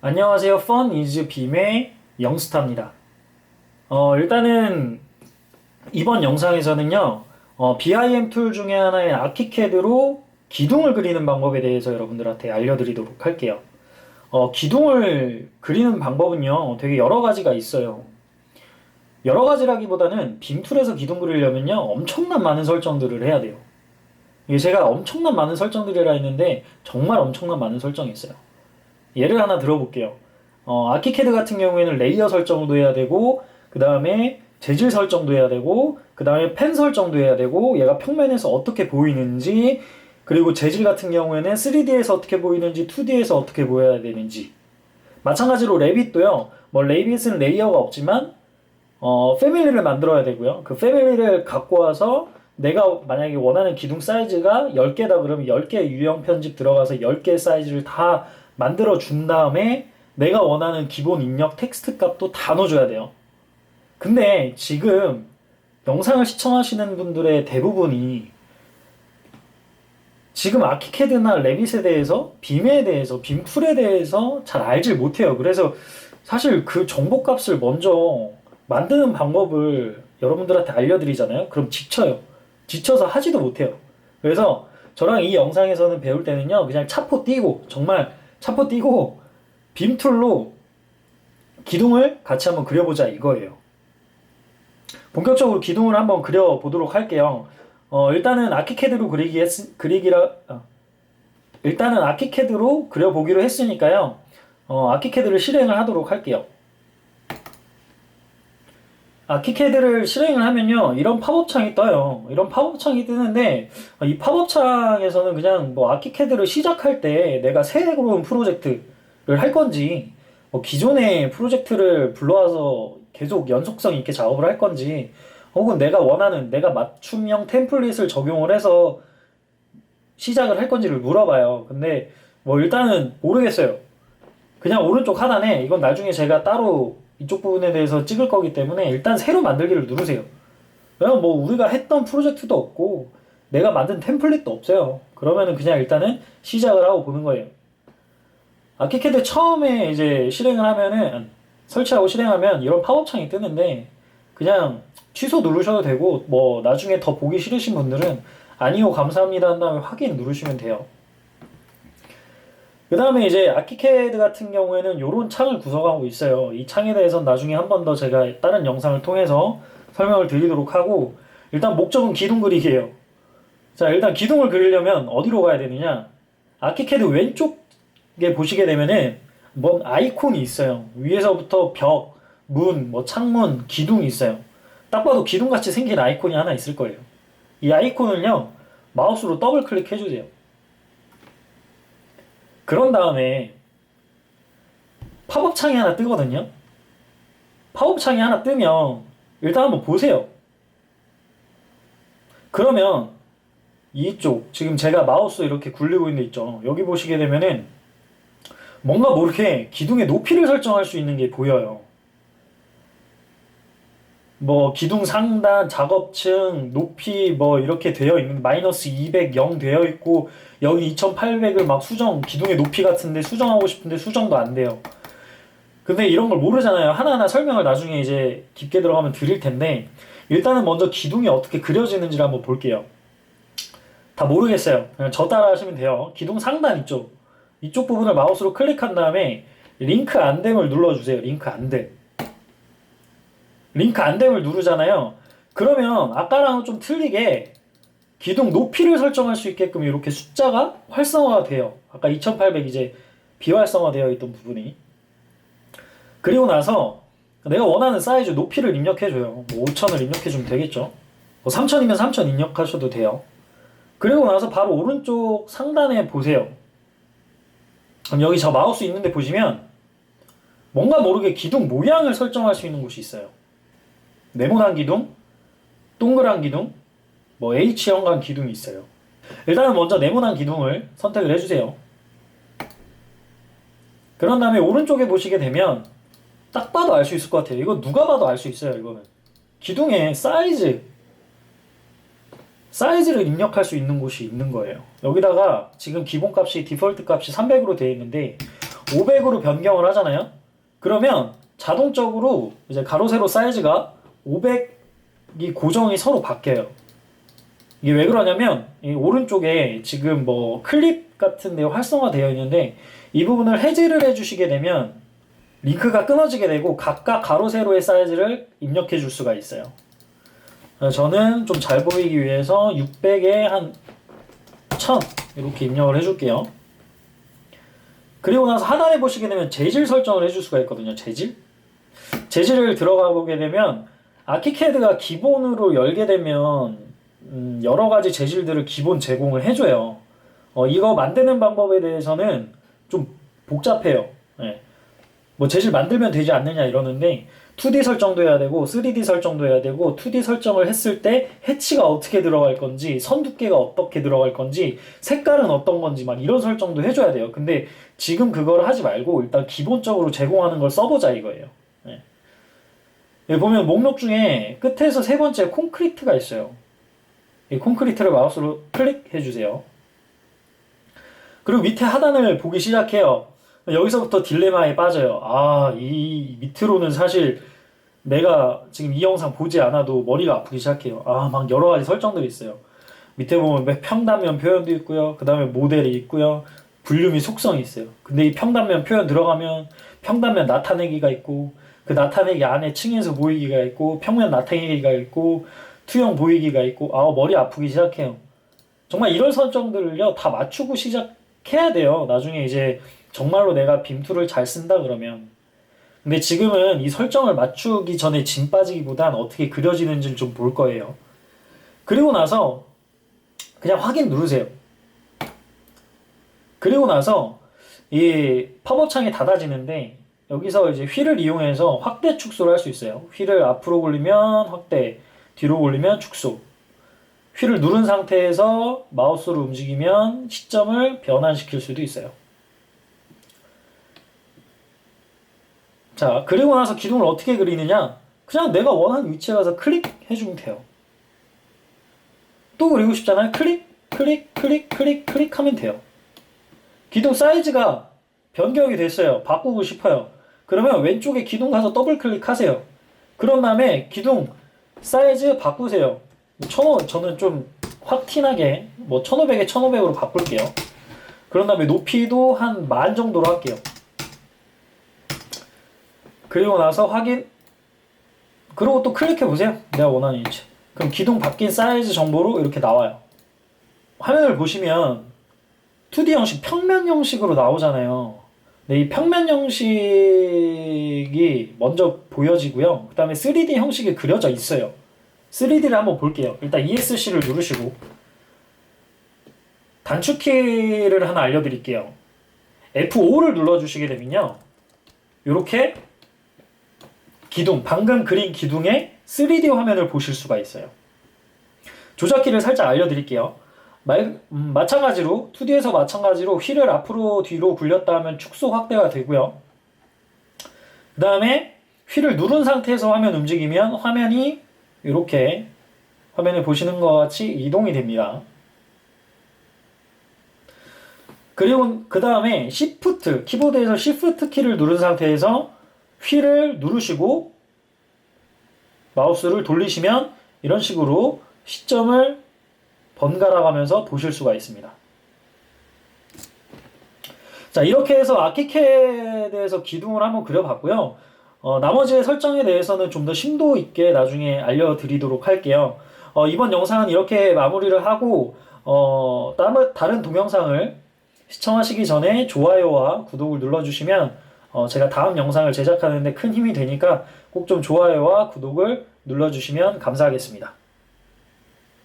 안녕하세요. 펀 이즈 빔의 영스타입니다. 어, 일단은 이번 영상에서는요, 어, BIM 툴 중에 하나인 아키캐드로 기둥을 그리는 방법에 대해서 여러분들한테 알려드리도록 할게요. 어, 기둥을 그리는 방법은요, 되게 여러 가지가 있어요. 여러 가지라기보다는 빔 툴에서 기둥 그리려면요, 엄청난 많은 설정들을 해야 돼요. 제가 엄청난 많은 설정들이라 했는데, 정말 엄청난 많은 설정이 있어요. 예를 하나 들어볼게요. 어, 아키캐드 같은 경우에는 레이어 설정도 해야 되고, 그 다음에 재질 설정도 해야 되고, 그 다음에 펜 설정도 해야 되고, 얘가 평면에서 어떻게 보이는지, 그리고 재질 같은 경우에는 3D에서 어떻게 보이는지, 2D에서 어떻게 보여야 되는지. 마찬가지로 레빗도요, 뭐 레빗은 레이어가 없지만, 어, 패밀리를 만들어야 되고요. 그 패밀리를 갖고 와서 내가 만약에 원하는 기둥 사이즈가 10개다 그러면 10개 유형 편집 들어가서 10개 사이즈를 다 만들어 준 다음에 내가 원하는 기본 입력 텍스트 값도 다 넣어줘야 돼요. 근데 지금 영상을 시청하시는 분들의 대부분이 지금 아키캐드나 레빗에 대해서 빔에 대해서 빔풀에 대해서 잘 알질 못해요. 그래서 사실 그 정보 값을 먼저 만드는 방법을 여러분들한테 알려드리잖아요. 그럼 지쳐요. 지쳐서 하지도 못해요. 그래서 저랑 이 영상에서는 배울 때는요, 그냥 차포 띄고, 정말 차포 띄고, 빔툴로 기둥을 같이 한번 그려보자 이거예요. 본격적으로 기둥을 한번 그려보도록 할게요. 어, 일단은 아키캐드로 그리기 했, 그리기라, 어, 일단은 아키캐드로 그려보기로 했으니까요. 어, 아키캐드를 실행을 하도록 할게요. 아키캐드를 실행을 하면요 이런 팝업 창이 떠요. 이런 팝업 창이 뜨는데 이 팝업 창에서는 그냥 뭐 아키캐드를 시작할 때 내가 새로운 프로젝트를 할 건지 뭐 기존의 프로젝트를 불러와서 계속 연속성 있게 작업을 할 건지 혹은 내가 원하는 내가 맞춤형 템플릿을 적용을 해서 시작을 할 건지를 물어봐요. 근데 뭐 일단은 모르겠어요. 그냥 오른쪽 하단에 이건 나중에 제가 따로 이쪽 부분에 대해서 찍을 거기 때문에 일단 새로 만들기를 누르세요. 왜냐면 뭐 우리가 했던 프로젝트도 없고 내가 만든 템플릿도 없어요. 그러면은 그냥 일단은 시작을 하고 보는 거예요. 아키캐드 처음에 이제 실행을 하면은 설치하고 실행하면 이런 팝업 창이 뜨는데 그냥 취소 누르셔도 되고 뭐 나중에 더 보기 싫으신 분들은 아니요 감사합니다 한 다음에 확인 누르시면 돼요. 그 다음에 이제 아키캐드 같은 경우에는 이런 창을 구성하고 있어요. 이 창에 대해서는 나중에 한 번 더 제가 다른 영상을 통해서 설명을 드리도록 하고 일단 목적은 기둥 그리기예요. 자 일단 기둥을 그리려면 어디로 가야 되느냐? 아키캐드 왼쪽에 보시게 되면은 뭔 아이콘이 있어요. 위에서부터 벽, 문, 뭐 창문, 기둥이 있어요. 딱 봐도 기둥 같이 생긴 아이콘이 하나 있을 거예요. 이 아이콘을요 마우스로 더블 클릭해 주세요. 그런 다음에 팝업 창이 하나 뜨거든요. 팝업 창이 하나 뜨면 일단 한번 보세요. 그러면 이쪽 지금 제가 마우스 이렇게 굴리고 있는 데 있죠. 여기 보시게 되면은 뭔가 모르게 기둥의 높이를 설정할 수 있는 게 보여요. 뭐 기둥 상단, 작업층, 높이 뭐 이렇게 되어 있는 마이너스 200, 0 되어 있고 여기 2800을 막 수정 기둥의 높이 같은데 수정하고 싶은데 수정도 안 돼요. 근데 이런 걸 모르잖아요. 하나하나 설명을 나중에 이제 깊게 들어가면 드릴 텐데 일단은 먼저 기둥이 어떻게 그려지는지를 한번 볼게요. 다 모르겠어요. 그냥 저 따라 하시면 돼요. 기둥 상단 이쪽 이쪽 부분을 마우스로 클릭한 다음에 링크 안됨을 눌러주세요. 링크 안됨. 링크 안됨을 누르잖아요. 그러면 아까랑은 좀 틀리게 기둥 높이를 설정할 수 있게끔 이렇게 숫자가 활성화가 돼요. 아까 2800 이제 비활성화 되어 있던 부분이. 그리고 나서 내가 원하는 사이즈 높이를 입력해줘요. 뭐 5000을 입력해주면 되겠죠. 뭐 3000이면 3000 입력하셔도 돼요. 그리고 나서 바로 오른쪽 상단에 보세요. 그럼 여기 저 마우스 있는데 보시면 뭔가 모르게 기둥 모양을 설정할 수 있는 곳이 있어요. 네모난 기둥, 동그란 기둥, 뭐 H 형광 기둥이 있어요. 일단은 먼저 네모난 기둥을 선택을 해주세요. 그런 다음에 오른쪽에 보시게 되면 딱 봐도 알 수 있을 것 같아요. 이거 누가 봐도 알 수 있어요. 이거는 기둥의 사이즈, 사이즈를 입력할 수 있는 곳이 있는 거예요. 여기다가 지금 기본값이 디폴트 값이 300으로 되어 있는데 500으로 변경을 하잖아요. 그러면 자동적으로 이제 가로 세로 사이즈가 500이 고정이 서로 바뀌어요. 이게 왜 그러냐면 이 오른쪽에 지금 뭐 클립 같은 데 활성화되어 있는데 이 부분을 해제를 해주시게 되면 링크가 끊어지게 되고 각각 가로 세로의 사이즈를 입력해 줄 수가 있어요. 저는 좀 잘 보이기 위해서 600에 한 1000 이렇게 입력을 해줄게요. 그리고 나서 하단에 보시게 되면 재질 설정을 해줄 수가 있거든요. 재질. 재질을 들어가 보게 되면 아키캐드가 기본으로 열게 되면 음, 여러 가지 재질들을 기본 제공을 해줘요. 어, 이거 만드는 방법에 대해서는 좀 복잡해요. 예. 뭐 재질 만들면 되지 않느냐 이러는데 2D 설정도 해야 되고 3D 설정도 해야 되고 2D 설정을 했을 때 해치가 어떻게 들어갈 건지 선 두께가 어떻게 들어갈 건지 색깔은 어떤 건지 막 이런 설정도 해줘야 돼요. 근데 지금 그걸 하지 말고 일단 기본적으로 제공하는 걸 써보자 이거예요. 예. 여기 보면 목록 중에 끝에서 세 번째 콘크리트가 있어요. 이 콘크리트를 마우스로 클릭해 주세요. 그리고 밑에 하단을 보기 시작해요. 여기서부터 딜레마에 빠져요. 아, 이 밑으로는 사실 내가 지금 이 영상 보지 않아도 머리가 아프기 시작해요. 아, 막 여러 가지 설정들이 있어요. 밑에 보면 평단면 표현도 있고요. 그 다음에 모델이 있고요. 볼륨이 속성이 있어요. 근데 이 평단면 표현 들어가면 평단면 나타내기가 있고 그 나타내기 안에 층에서 보이기가 있고 평면 나타내기가 있고 투영 보이기가 있고 아 머리 아프기 시작해요. 정말 이런 설정들을요 다 맞추고 시작해야 돼요. 나중에 이제 정말로 내가 빔툴을 잘 쓴다 그러면 근데 지금은 이 설정을 맞추기 전에 진 빠지기보단 어떻게 그려지는지를 좀 볼 거예요. 그리고 나서 그냥 확인 누르세요. 그리고 나서 이 팝업 창이 닫아지는데 여기서 이제 휠을 이용해서 확대 축소를 할 수 있어요. 휠을 앞으로 굴리면 확대, 뒤로 굴리면 축소. 휠을 누른 상태에서 마우스로 움직이면 시점을 변환시킬 수도 있어요. 자, 그리고 나서 기둥을 어떻게 그리느냐? 그냥 내가 원하는 위치에 가서 클릭해주면 돼요. 또 그리고 싶잖아요? 클릭, 클릭, 클릭, 클릭, 클릭하면 돼요. 기둥 사이즈가 변경이 됐어요. 바꾸고 싶어요. 그러면 왼쪽에 기둥 가서 더블 클릭하세요. 그런 다음에 기둥 사이즈 바꾸세요. 1500, 저는 좀 확 티나게 뭐 1500에 1500으로 바꿀게요. 그런 다음에 높이도 한 만 정도로 할게요. 그리고 나서 확인. 그리고 또 클릭해 보세요. 내가 원하는 위치. 그럼 기둥 바뀐 사이즈 정보로 이렇게 나와요. 화면을 보시면 2D 형식, 평면 형식으로 나오잖아요. 네, 이 평면 형식이 먼저 보여지고요. 그 다음에 3D 형식이 그려져 있어요. 3D를 한번 볼게요. 일단 ESC를 누르시고 단축키를 하나 알려드릴게요. F5를 눌러주시게 되면요. 이렇게 기둥, 방금 그린 기둥의 3D 화면을 보실 수가 있어요. 조작키를 살짝 알려드릴게요. 말, 음, 마찬가지로 2D에서 마찬가지로 휠을 앞으로 뒤로 굴렸다 하면 축소 확대가 되고요. 그 다음에 휠을 누른 상태에서 화면 움직이면 화면이 이렇게 화면을 보시는 것 같이 이동이 됩니다. 그리고 그 다음에 Shift, 키보드에서 Shift 키를 누른 상태에서 휠을 누르시고 마우스를 돌리시면 이런 식으로 시점을 번갈아 가면서 보실 수가 있습니다. 자, 이렇게 해서 아키캐드에서 기둥을 한번 그려봤고요. 어, 나머지 설정에 대해서는 좀 더 심도 있게 나중에 알려드리도록 할게요. 어, 이번 영상은 이렇게 마무리를 하고, 어, 다른 동영상을 시청하시기 전에 좋아요와 구독을 눌러주시면, 어, 제가 다음 영상을 제작하는데 큰 힘이 되니까 꼭 좀 좋아요와 구독을 눌러주시면 감사하겠습니다.